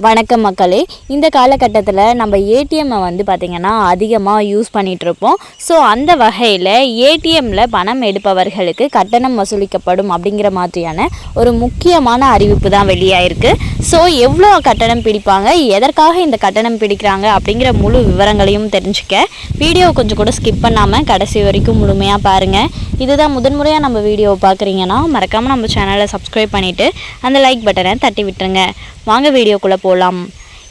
வணக்கம் மக்களே. இந்த காலகட்டத்தில் நம்ம ஏடிஎம்மை வந்து பார்த்திங்கன்னா அதிகமாக யூஸ் பண்ணிகிட்ருப்போம் ஸோ அந்த வகையில் ஏடிஎம்மில் பணம் எடுப்பவர்களுக்கு கட்டணம் வசூலிக்கப்படும் அப்படிங்கிற மாதிரியான ஒரு முக்கியமான அறிவிப்பு தான் வெளியாயிருக்கு. ஸோ எவ்வளோ கட்டணம் பிடிப்பாங்க? எதற்காக இந்த கட்டணம் பிடிக்கிறாங்க? அப்படிங்கிற முழு விவரங்களையும் தெரிஞ்சுக்க வீடியோ கொஞ்சம் கூட ஸ்கிப் பண்ணாமல் கடைசி வரைக்கும் முழுமையாக பாருங்கள் இதுதான் முதன்முறையாக நம்ம வீடியோவை பார்க்குறீங்கன்னா மறக்காமல் நம்ம சேனலை சப்ஸ்கிரைப் பண்ணிவிட்டு அந்த லைக் பட்டனை தட்டி விட்டுருங்க. வாங்க வீடியோக்குள்ளே போலாம்.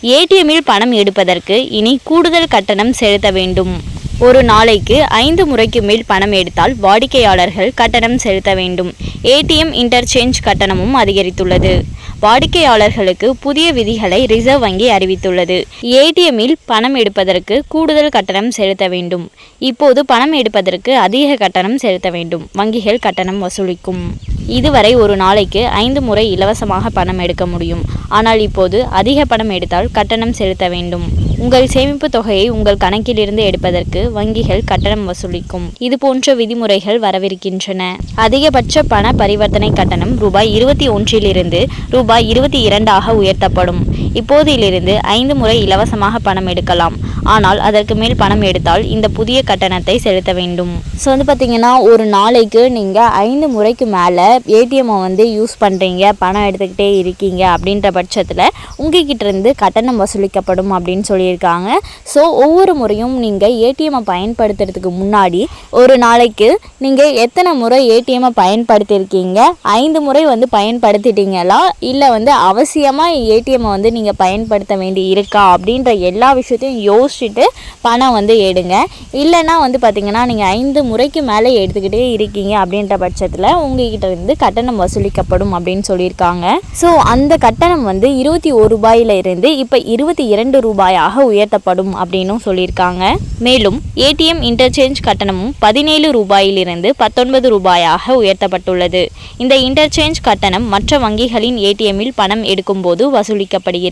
ஏடிஎம்மில் பணம் எடுப்பதற்கு இனி கூடுதல் கட்டணம் செலுத்த வேண்டும். ஒரு நாளைக்கு ஐந்து முறைக்கு மேல் பணம் எடுத்தால் வாடிக்கையாளர்கள் கட்டணம் செலுத்த வேண்டும். ஏடிஎம் இன்டர்சேஞ்ச் கட்டணமும் அதிகரித்துள்ளது. வாடிக்கையாளர்களுக்கு புதிய விதிகளை ரிசர்வ் வங்கி அறிவித்துள்ளது. ஏடிஎம்மில் பணம் எடுப்பதற்கு கூடுதல் கட்டணம் செலுத்த வேண்டும். இப்போது பணம் எடுப்பதற்கு அதிக கட்டணம் செலுத்த வேண்டும். வங்கிகள் கட்டணம் வசூலிக்கும். இதுவரை ஒரு நாளைக்கு ஐந்து முறை இலவசமாக பணம் எடுக்க முடியும். ஆனால் இப்போது அதிக பணம் எடுத்தால் கட்டணம் செலுத்த வேண்டும். உங்கள் சேமிப்பு தொகையை உங்கள் கணக்கிலிருந்து எடுப்பதற்கு வங்கிகள் கட்டணம் வசூலிக்கும். இது போன்ற விதிமுறைகள் வரவிருக்கின்றன. அதிகபட்ச பண பரிவர்த்தனை கட்டணம் ரூபாய் இருபத்தி ஒன்றிலிருந்து ரூபாய் இருபத்தி இரண்டாக உயர்த்தப்படும். இப்போதிலிருந்து ஐந்து முறை இலவசமாக பணம் எடுக்கலாம். ஆனால் அதற்கு மேல் பணம் எடுத்தால் இந்த புதிய கட்டணத்தை செலுத்த வேண்டும். ஸோ வந்து பார்த்தீங்கன்னா ஒரு நாளைக்கு நீங்கள் ஐந்து முறைக்கு மேலே ஏடிஎம்மை வந்து யூஸ் பண்ணுறீங்க பணம் எடுத்துக்கிட்டே இருக்கீங்க அப்படின்ற பட்சத்தில் உங்ககிட்ட இருந்து கட்டணம் வசூலிக்கப்படும் அப்படின்னு சொல்லியிருக்காங்க. ஸோ ஒவ்வொரு முறையும் நீங்கள் ஏடிஎம்மை பயன்படுத்துறதுக்கு முன்னாடி ஒரு நாளைக்கு நீங்கள் எத்தனை முறை ஏடிஎம்மை பயன்படுத்தியிருக்கீங்க? ஐந்து முறை வந்து பயன்படுத்திட்டீங்களா? இல்லை வந்து அவசியமாக ஏடிஎம்மை வந்து நீங்கள் பயன்படுத்த வேண்டி இருக்கா அப்படின்ற எல்லா விஷயத்தையும் யோசிச்சுட்டு பணம் வந்து எடுங்க. இல்லைன்னா வந்து பார்த்திங்கன்னா நீங்கள் ஐந்து முறைக்கு மேலே எடுத்துக்கிட்டே இருக்கீங்க அப்படின்ற பட்சத்தில் உங்ககிட்ட இருந்து கட்டணம் வசூலிக்கப்படும் அப்படின்னு சொல்லியிருக்காங்க. ஸோ அந்த கட்டணம் வந்து இருபத்தி ஒரு ரூபாயில இருந்து இப்போ இருபத்தி இரண்டு ரூபாயாக உயர்த்தப்படும் அப்படின்னும் சொல்லியிருக்காங்க. மேலும் ஏடிஎம் இன்டர்சேஞ்ச் கட்டணமும் பதினேழு ரூபாயிலிருந்து பத்தொன்பது ரூபாயாக உயர்த்தப்பட்டுள்ளது. இந்த இன்டர்சேஞ்ச் கட்டணம் மற்ற வங்கிகளின் ஏடிஎம்மில் பணம் எடுக்கும்போது வசூலிக்கப்படுகிறது.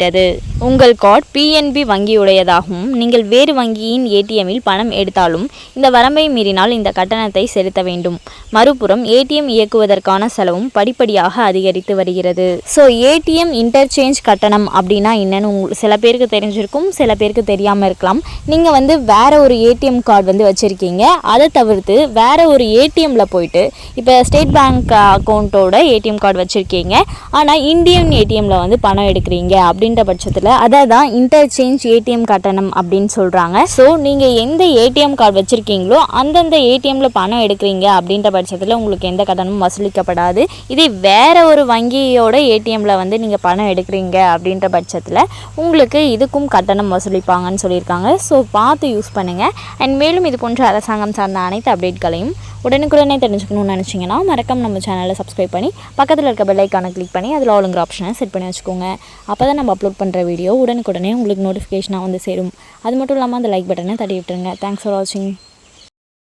உங்கள் கார்டு பிஎன்பி வங்கியுடையதாகவும் நீங்கள் வேறு வங்கியின் ஏடிஎம்மில் பணம் எடுத்தாலும் இந்த வரம்பை மீறினால் இந்த கட்டணத்தை செலுத்த வேண்டும். மறுபுறம் ஏடிஎம் இயக்குவதற்கான செலவும் படிப்படியாக அதிகரித்து வருகிறது. ஸோ ஏடிஎம் இன்டர்சேஞ்ச் கட்டணம் அப்படின்னா என்னன்னு உங்களுக்கு சில பேருக்கு தெரிஞ்சிருக்கும் சில பேருக்கு தெரியாமல் இருக்கலாம். நீங்கள் வந்து வேற ஒரு ஏடிஎம் கார்டு வந்து வச்சுருக்கீங்க. அதை தவிர்த்து வேற ஒரு ஏடிஎம்ல போயிட்டு இப்போ ஸ்டேட் பேங்க் அக்கௌண்ட்டோட ஏடிஎம் கார்டு வச்சுருக்கீங்க. ஆனால் இந்தியன் ஏடிஎம்ல வந்து பணம் எடுக்கிறீங்க அப்படின்ற பட்சத்தில் அதை தான் இன்டர்சேஞ்ச் ஏடிஎம் கட்டணம் அப்படின்னு சொல்கிறாங்க ஸோ நீங்கள் எந்த ஏடிஎம் கார்டு வச்சுருக்கீங்களோ அந்தந்த ஏடிஎம்ல பணம் எடுக்கிறீங்க அப்படின்ற பட்சத்தில் உங்களுக்கு எந்த கட்டணமும் வசூலிக்கப்படாது. இதே வேற ஒரு வங்கியோட ஏடிஎம்மில் வந்து நீங்கள் பணம் எடுக்கிறீங்க அப்படின்ற பட்சத்தில் உங்களுக்கு இதுக்கும் கட்டணம் வசூலிப்பாங்கன்னு சொல்லியிருக்காங்க. ஸோ பார்த்து யூஸ் பண்ணுங்கள் அண்ட் மேலும் இது போன்ற அரசாங்கம் சார்ந்த அனைத்து அப்டேட்களையும் உடனுக்குடனே தெரிஞ்சுக்கணும்னு நினச்சிங்கன்னா மறக்காம நம்ம சேனலை சப்ஸ்கிரைப் பண்ணி பக்கத்தில் இருக்க பெல் கிளிக் பண்ணி அதில் ஆளுங்கிற ஆப்ஷனை செட் பண்ணி வச்சுக்கோங்க. அப்போ தான் நம்ம அப்லோட் பண்ணுற வீடியோ உடனுக்குடனே உங்களுக்கு நோட்டிஃபிகேஷனாக வந்து சேரும். அது மட்டும் இல்லாமல் அந்த லைக் பட்டனை தட்டி விட்டுருங்க. தேங்க்ஸ் ஃபார் வாட்சிங்